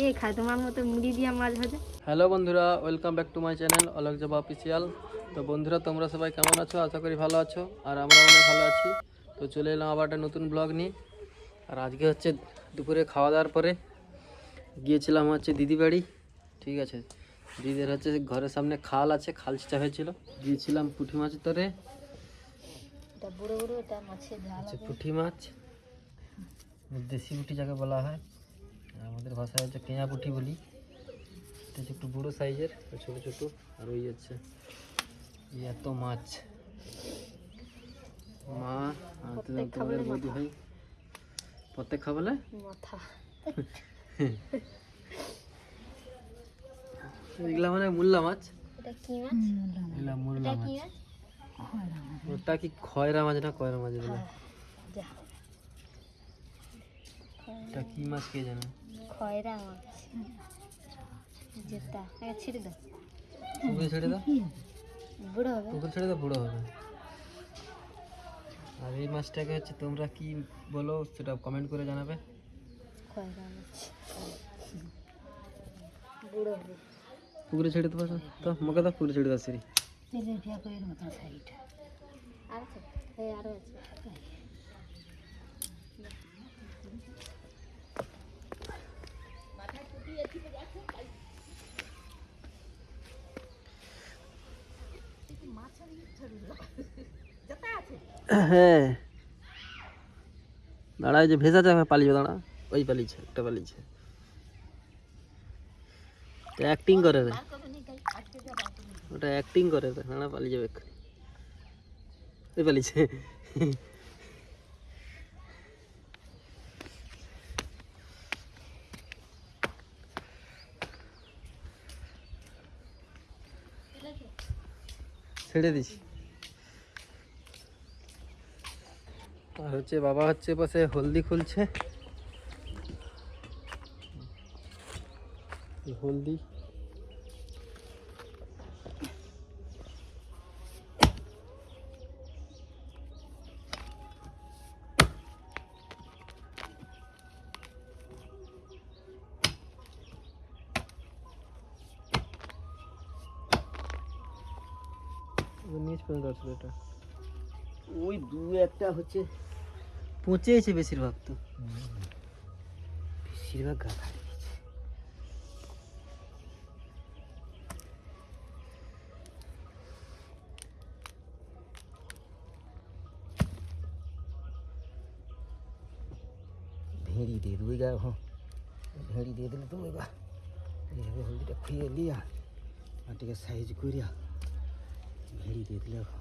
কে খায়? তোমার মতো মুড়ি দিয়ে মাছ ভাজা। হ্যালো বন্ধুরা welcome back to my channel Alok Joba official তো বন্ধুরা তোমরা সবাই কেমন আছো? আশা করি ভালো আছো আর আমরা অনেক ভালো আছি। তো চলে এলাম আবার একটা নতুন ব্লগ নিয়ে। আর আজকে হচ্ছে দুপুরে খাওয়া দাওয়ার পরে গিয়েছিলাম হচ্ছে দিদি বাড়ি ঠিক আছে? দিদির হচ্ছে ঘরের সামনে খাল আছে খাল ছিটা হয়েছিল। গিয়েছিলাম পুঁটি মাছ ধরে। এটা বুড়ো বুড়ো এটা মাছের ঝাল হচ্ছে পুঁটি মাছ। দেশি পুঁটি যাকে বলা হয়। আমাদের ভাষায় হচ্ছে কেঁয়া পুঁটি বলি। এটা হচ্ছে একটু বড়ো সাইজের ছোট ছোট আর ওই হচ্ছে। এত মাছ। মা তোমাদের বৌদি ভাই? প্রত্যেক খাবালে মাথা। এগুলা মানে মূল্লা মাছ? এটা কি মাছ? এগুলা মূল্লা মাছ। মাছ? ওটা কি খয়রা মাছ না কয়রা মাছ এগুলো? যা। এটা কি মাছ কে জানে? খয়রা মাছ। যেটা এটা ছিঁড়ে দাও। পুকুরে ছেড়ে দাও? বুড়ো হবে। পুকুর ছেড়ে দাও বুড়ো হবে। আর এই মাছটাকে হচ্ছে তোমরা কি বলো সেটা কমেন্ট করে জানাবে। খয়রা মাছ। বুড়ো হবে। পুকুরে ছেড়ে দেবো তো মুখে দাও পুকুরে ছেড়ে দাও সিঁড়ি। আর আছে? হ্যাঁ আছে। হ্যাঁ। দাঁড়া যে ভেজা যাবে পালিয়ে, দাঁড়া। ওই পালিয়েছে, একটা পালিয়েছে। অ্যাক্টিং করে রে। ওটা অ্যাক্টিং করে রে, দাঁড়া, পালিয়ে যাবে ওই পালিয়েছে। ছেড়ে দিছি। আর হচ্ছে বাবা হচ্ছে পাশে হলদি খুলছে। হলদি। নিচ পর্যন্ত আছে এটা। ওই দু একটা হচ্ছে পচেছে বেশিরভাগ তো। বেশিরভাগ গা দিয়েছে। ভেড়ি দিয়ে দেবো গা হ্যাঁ ভেড়ি দিয়ে দিলে তো এবার এইভাবে হলদিটা খুঁয়ে লিয়া আর টিকে সাইজ করিয়া ভেড়ি দিয়ে দিলে এখন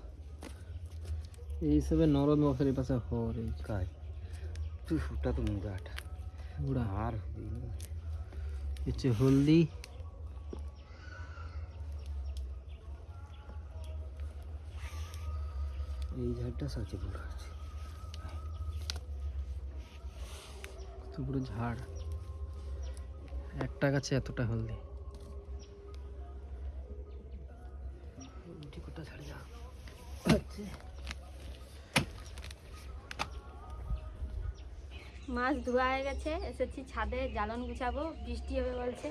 এইসবে নরদ মশারির পাশে হরে কাই? তুই ফুটা তো মুগাটা বুড়া আর হচ্ছে হলদি। এই ঝাড়টা সবচেয়ে বড় আছে। কত বড় ঝাড়। একটা গাছে এতটা হলদি। মাছ ধোয়া হয়ে গেছে, এসেছি ছাদে, জ্বালন গুছাবো, বৃষ্টি হবে বলছে,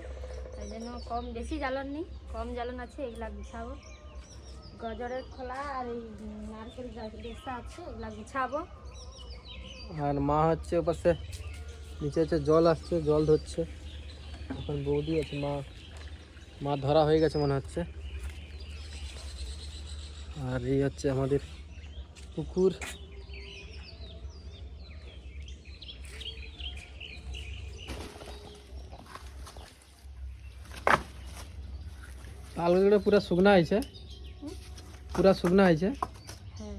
তাই জন্য কম বেশি জ্বালন নেই, কম জ্বালন আছে, এগুলা গুছাবো। গজরের খোলা আর এই নারকেল রেসা আছে, এগুলা গুছাবো। আর মা হচ্ছে ওপাশে নিচে হচ্ছে জল আসছে, জল ধরছে। এখন বৌদি আছে, মা মা ধরা হয়ে গেছে মনে হচ্ছে। আর এই হচ্ছে আমাদের পুকুর। পালগুলো পুরা শুকনা হয়েছে। পুরা শুকনা হয়েছে। হ্যাঁ।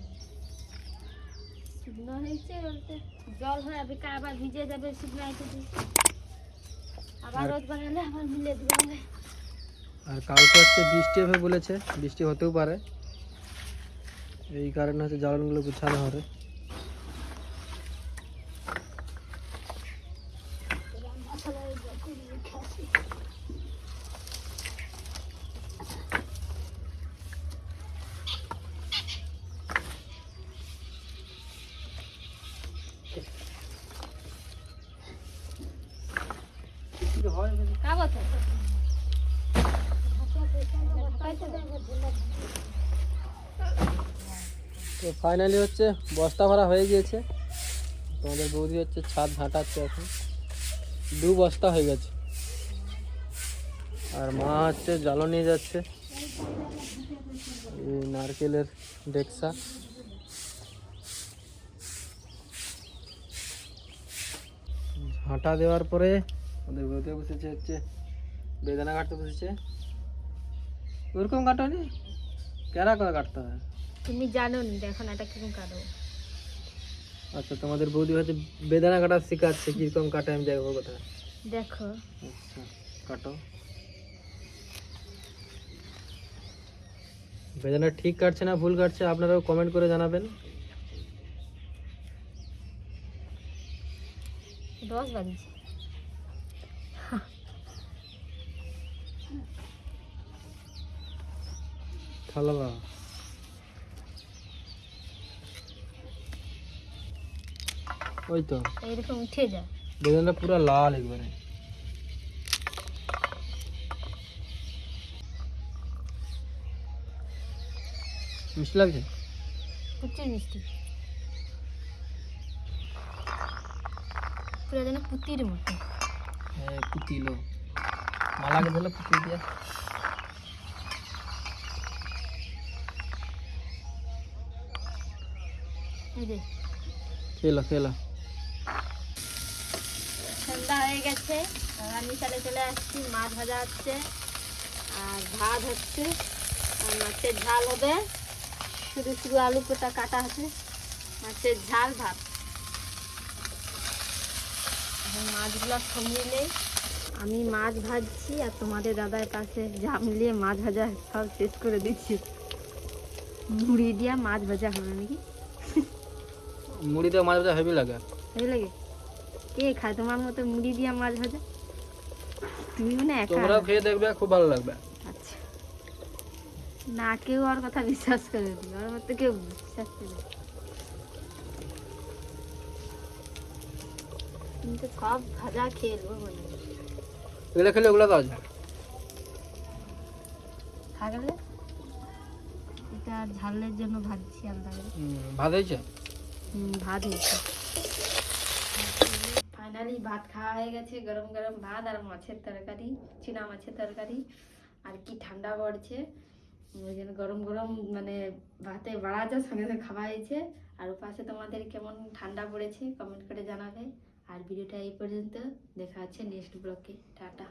শুকনো হয়েছে বলতে জল হয়ে যাবে আবার ভিজে যাবে শুকনো হয়েছে আবার রোদ বানালে আবার মিলে দেবে। আর কালকে হচ্ছে বৃষ্টি হবে বলেছে। বৃষ্টি হতেও পারে। এই কারণে হচ্ছে জ্বালানগুলো গুছানো হবে হয় খাব তো ফাইনালি হচ্ছে বস্তা ভরা হয়ে গিয়েছে। তোমাদের বৌদি হচ্ছে ছাদ ঝাঁটাচ্ছে এখন। দু বস্তা হয়ে গেছে। আর মা হচ্ছে জালও নিয়ে যাচ্ছে। এই নারকেলের ডেকসা। ঝাঁটা দেওয়ার পরে ওদের বৌদি বসেছে হচ্ছে বেদানা কাটতে বসেছে। ওরকম কাটো নি কেরা করে কাটতে হয়? তুমি জানো নি দেখো না এটা কীরকম কাটবো আচ্ছা তোমাদের বৌদি হয়তো বেদানা কাটা শেখাচ্ছে কীরকম কাটে আমি দেখব কোথায়। দেখো। আচ্ছা কাটো। বেদানা ঠিক কাটছে না ভুল কাটছে আপনারাও কমেন্ট করে জানাবেন। দশ বাজছে। থালা ওই তো এইরকম উঠে যায় বেদানা পুরো লাল একবারে। মিষ্টি লাগছে? প্রচুর মিষ্টি। পুরো যেন পুতির মতো। হ্যাঁ পুতিলো মালাকে দিলে পুতি দিয়া এই যে খেলো খেলো। সন্ধ্যা হয়ে গেছে। আমি চলে চলে আসছি মাছ ভাজা হচ্ছে আর ভাত হচ্ছে আর মাছের ঝাল হবে। শুধু শুধু আলু কোটা কাটা আছে মাছের ঝাল ভাত। মাছগুলো সব মিলে আমি মাছ ভাজছি আর তোমাদের দাদার পাশে যা মিলিয়ে মাছ ভাজা সব শেষ করে দিচ্ছি। মুড়ি দিয়া মাছ ভাজা হবে নাকি? মুড়িতে মাছ ভাজা হেভি লাগে। ভালো লাগে? কে খায়? তোমার মতো মুড়ি দিয়া মাছ ভাজা? তুমি মানে একা? তোমরাও খেয়ে দেখবে খুব ভালো লাগবে। আচ্ছা। না কেউ ওর কথা বিশ্বাস করে নি। ওর মতো কেউ বিশ্বাস করে কিন্তু সব ভাজা খেয়ে নেব মনে। এগুলো খেলে ওগুলো কাজ খা গেলে? এটা ঝালের জন্য ভাজছি আলাদা করে। হুম, ভাত হয়েছে ফাইনালি ভাত খাওয়া হয়ে গেছে, গরম গরম ভাত আর মাছের তরকারি, চীনা মাছের তরকারি, আর কি ঠান্ডা পড়ছে। ওই জন্য গরম গরম মানে ভাতে বাড়া যা সঙ্গে সঙ্গে খাওয়া হয়েছে। আর পাশে তোমাদের কেমন ঠান্ডা পড়েছে কমেন্ট করে জানাবে। আর ভিডিওটা এই পর্যন্ত, দেখা হচ্ছে নেক্সট ব্লকে টাটা।